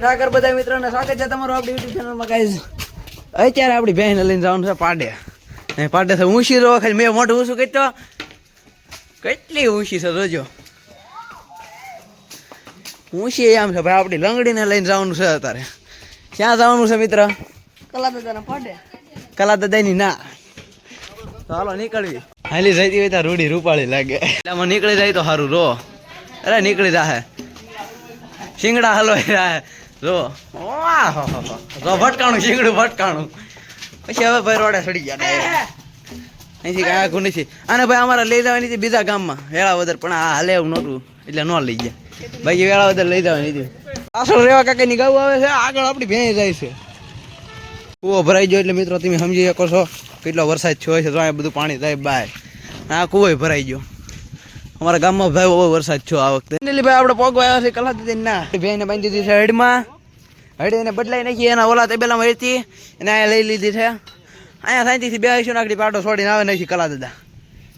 ઠાકર બધા મિત્રોને સ્વાગત છે તમારું આપણી યુટ્યુબ ચેનલમાં ગાઈઝ અત્યારે આપણી બહેન લઈને જવાનું છે પાડે. ને પાડે છે ઊંચી રહો ખાલી. મેં મોઢું ઊંચું કેટલો કેટલી ઊંચી છે જોજો. ઊંચી આમ છે. ભાઈ આપણી લંગડીને લઈને જવાનું છે અત્યારે. ક્યાં જવાનું છે મિત્ર? કલા દાદાના પાડે. કલા દાદાની ના. તો હાલો નીકળવી હાલી જઈતી હોય ત્યાં રૂડી રૂપાળી લાગે. આમાં નીકળી જાય તો સારું રો. અરે નીકળી જાહે. શિંગડા હલો રાહે જો. જો ભટકાણું શીંગડું ભટકાણું પછી હવે ભાઈ રોડે સડી ગયા. અહીંથી કાંઈ આખું નથી. અને ભાઈ અમારે લઈ જવાની હતી બીજા ગામમાં, વેળાવદર, પણ આ હાલે એવું નહોતું, એટલે ન લઈ ગયા. બાકી વેળાવદર લઈ જવાની હતી. પાછળ રેવા કાકાની ગાવું આવે છે, આગળ આપણી ભેંસ જાય છે. કૂવો ભરાઈ ગયો એટલે મિત્રો, તમે સમજી શકો છો કેટલો વરસાદ થયો છે, તો અહીંયા બધું પાણી થાય, બાય. આ કૂવો ભરાઈ ગયો. અમારા ગામમાં ભાઈ બહુ વરસાદ થયો આ વખતે. ભાઈ આપણે પોગવા આવ્યા છે કલા દીધી ના. ભાઈને બાંધી દીધી છે હડમાં હડી એને બદલાઈ નાખી એના ઓલા તબેલામાં હતી એને અહીંયા લઈ લીધી છે. અહીંયા શાંતિથી બે આવીશું નાખડી પાટો છોડીને આવે નાખી કલા દાદા.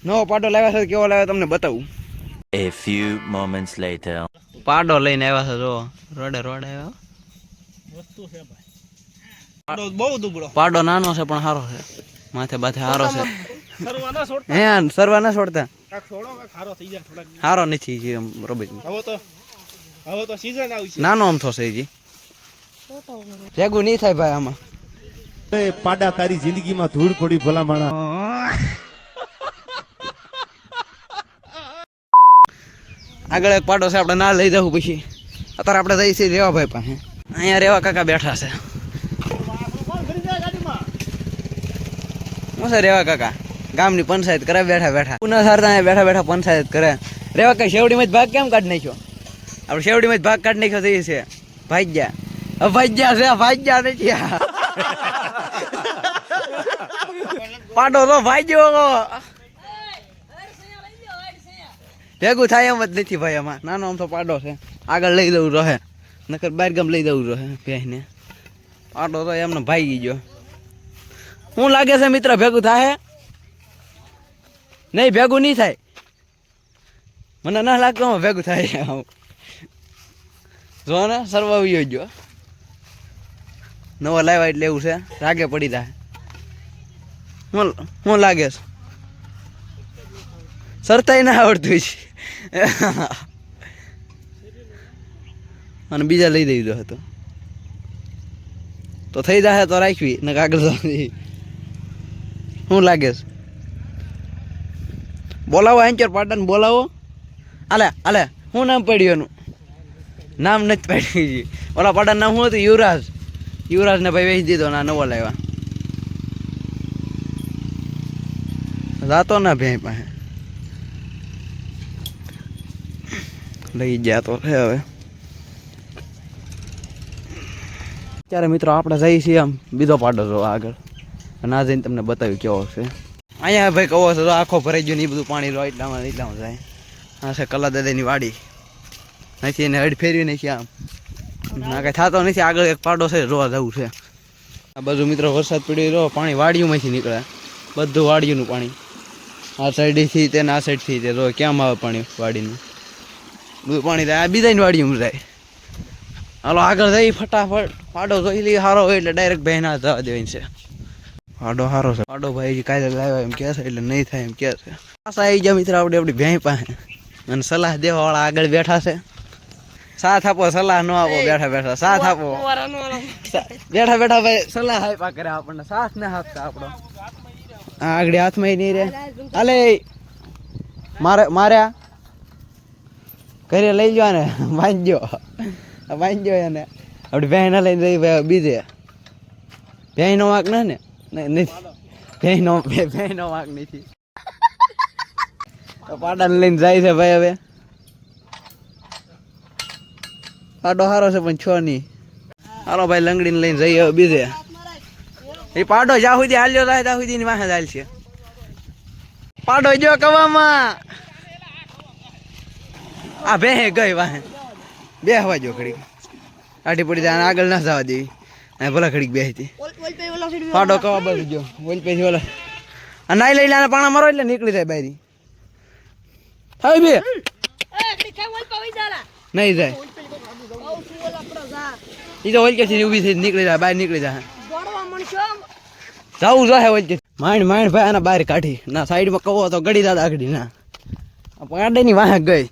નવો પાટો લાવ્યા છે કેવો લાવ્યો તમને બતાવું. A few moments later. પાડો લઈને આવ્યા છે જો. રોડે રોડે પાડો બહુ દુબળો. પાડો નાનો છે પણ સારો છે. માથે બાથે સારો છે. હે સરવા ના છોડતા. કાક છોડો કાક ખારો થઈ જાય થોડાક. સારો નથી જી એમ રોબિટ હવે તો હવે તો સીઝન આવી છે. નાનો આમ થશે જી ભેગું નહીં થાય ભાઈ આમાં. એ પાડા તારી જિંદગીમાં ધૂળ પડી ભલા માણા આગળ એક પાડો છે આપણે ના લઈ જવું પછી. અત્યારે આપણે જઈએ છીએ રેવાભાઈ પાસે. અહીંયા રેવા કાકા બેઠા છે. શું છે રેવા કાકા? ગામની પંચાયત કરે, બેઠા બેઠા. પુના સારતા બેઠા બેઠા પંચાયત કરે. રેવા કઈ શેવડીમાં જ ભાગ કેમ કાઢી નાખ્યો? આપણે શેવડીમાં જ ભાગ કાઢી નાખ્યો થઈ છે. ભાગ્યા. ભાઈ ભાગ્યા છે, ભાગ્યા નથી. પાડો તો ભાગ્યો. ભેગું થાય એમ જ નથી ભાઈ એમાં નાનો આમ તો પાડો છે. આગળ લઈ દઉં રહે. નકર બહાર ગામ લઈ દઉં રહે ભેંસને. પાડો તો એમને ભાઈ ગયો. હું લાગે છે મિત્ર ભેગું થાય? નહીં, ભેગું નહીં થાય. મને ના લાગતું ભેગું થાય. આવું. જો ને સરવાવી ગયો. નવો લાવ્યા એટલે એવું છે. રાગે પડી જાય. હું હું લાગે છે? સરતાય ના આવડતું છે. અને બીજા લઈ દીધો હતો. તો થઈ જાય તો રાખવી ને કાગળ હું લાગે છે? બોલાવો એન્ચર પાટણ બોલાવો. આલે આલે શું નામ પડ્યું એનું નામ નથી પાડ્યું છે ઓલા પાટણ નામ શું હતું? યુવરાજ. યુવરાજને ભાઈ વેચી દીધો ના નવો લાવ્યા. જાતો ના ભાઈ પાસે. લઈ ગયા તો છે હવે. ત્યારે મિત્રો આપણે જઈએ છીએ આમ બીજો પાડો જો આગળ. આ જઈને તમને બતાવ્યું કેવો છે. અહીંયા ભાઈ કહો છો તો આખો ભરાઈ ગયો ને એ બધું પાણી રો એટલામાં એટલામાં જાય આ છે કલા દાદાની વાડી. નથી એને હડ ફેરવી નાખી આમ. ના, કાંઈ થતો નથી, આગળ એક પાડો છે, રોવા જવું છે. આ બધું મિત્રો વરસાદ પડ્યો રો પાણી વાડીઓમાંથી નીકળે. બધું વાડીઓનું પાણી. આ સાઈડથી તે આ સાઈડથી તે. રો કેમ આવે પાણી વાડીનું? બધું પાણી થાય. આ બીજાની વાડીમાં જાય હાલો, આગળ જઈ, ફટાફટ. પાડો જોઈ લઈ સારો હોય એટલે ડાયરેક્ટ ભાઈ ના જવા દેવાની છે. પાડો સારો છે. આડો ભાઈ કાલે લાવ્યા એમ કહે છે, એટલે નહીં થાય એમ કહે છે. પાછા આવી ગયા મિત્ર, આપણે આપણી ભેંઈ પાસે. અને સલાહ દેવા વાળા આગળ બેઠા છે. સાથ આપો, સલાહ ન આપો, બેઠા બેઠા, સાથ આપો. બેઠા બેઠા ભાઈ, સલાહ આપ્યા કરે આપણને, સાથ ને આપતા આપણો. આગળ હાથમાં નહીં રે અલે મારે માર્યા ઘરે લઈ જવા ને વાંચજો વાંચજો એને. આપણી બહેન લઈને ભાઈ બીજે. બહેનો વાંક ના ને. બહેનો બહેનો વાંક નથી તો પાડાને લઈને જાય છે ભાઈ હવે. પાડો સારો છે પણ છો નહીં. હાલો ભાઈ લંગડીને લઈને જઈએ બીજે. એ પાડો જ્યાં સુધી હાલ્યો થાય ત્યાં સુધી વાહે હાલ છે પાડો જો કવામાં. આ બે ગઈ વાહે. બે હવા જો ઘડી કાઢી પડી જાય આગળ ના જવા દેવી. અને ભલા ખડીક બે હતી. પાડો કવા બાજુ જો બોલ પછી ઓલા આ નાઈ લઈ આને પાણા મારો એટલે નીકળી જાય બારી થાય બે. નહીં જાય. એ તો ઓલ કે છે ઊભી થઈ નીકળી જાય બહાર નીકળી જાય. દોડવા મળશો? જવું જોઈએ વલકે. માંડ માંડ ભાઈ આના બહાર કાઢી. ના સાઈડમાં કહો તો ગડી દાદા આગડી ના. પાડે ની વાહ ગઈ.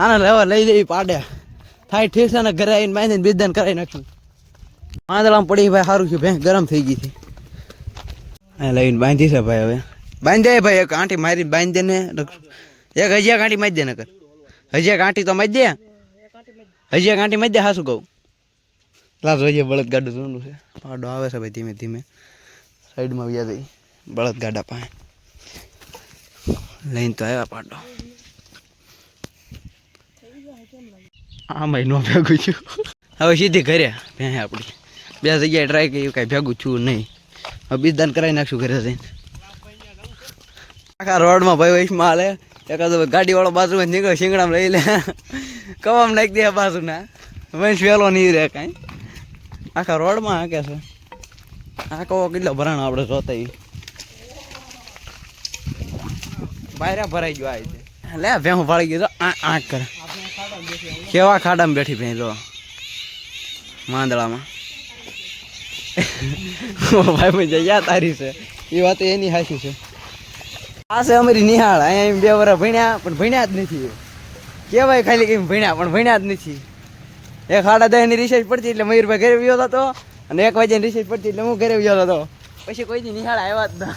આના લેવા લઈ જઈ પાડે. થાય છે ને ઘરે આવીને બાંધીને બિદાન કરાવી નાખ્યું આંધળામાં પડી ભાઈ સારું છે ભાઈ ગરમ થઈ ગઈ હતી આ લઈને બાંધી છે ભાઈ હવે. બાંધી ભાઈ, એક આંટી મારી બાંધી દે ને એક હજી કાંટી મારી દે કર હજી એક આંટી તો મારી દે. હજી કાંટી મારી દે, હાસું કહું. લાસ હજી બળદ ગાડું જોવાનું છે. પાડો આવે છે ભાઈ ધીમે ધીમે. સાઈડમાં વ્યા દઈ બળદ ગાડા પાસે. લઈને તો આવ્યા પાડો. આમાં મહિનો ભેગું છું હવે સીધી ઘરે ભેં આપણી બે જગ્યાએ ટ્રાય કર્યું, કાંઈ ભેગું છું નહીં. હવે બીજદાન કરાવી નાખશું ઘરે જઈને. આખા રોડમાં ભાઈ વૈશમાં હાલે. એકાદો ગાડીવાળો બાજુમાં નીકળે શિંગડામાં લઈ લે. કવામ નાખી દે બાજુના. વંશ વહેલો નહીં રહે કાંઈ. આખા રોડમાં હાંકે છે. આ કહો કેટલો ભરાણ આપણે જોતા. બાયરા ભરાઈ ગયો આ રીતે. લે ભેહું ભાળી ગયો આ આંખ કરે. કેવા ખાડામાં બેઠી ભાઈ જો માંદળામાં ભાઈ જગ્યા તારી છે. એ વાત એની હાચી છે. આ છે અમારી નિહાળ. અહીંયા બે વર્ષ ભણ્યા, પણ ભણ્યા જ નથી કેવાય ખાલી કઈ ભણ્યા, પણ ભણ્યા જ નથી. એક સાડા દસની રિસર્ચ પડતી એટલે મયુરભાઈ ઘરે વ્યો હતો અને એક વાગ્યાની રિસર્ચ પડતી એટલે હું ઘરે વ્યો હતો. પછી કોઈ નિહાળ આવ્યા જ ના.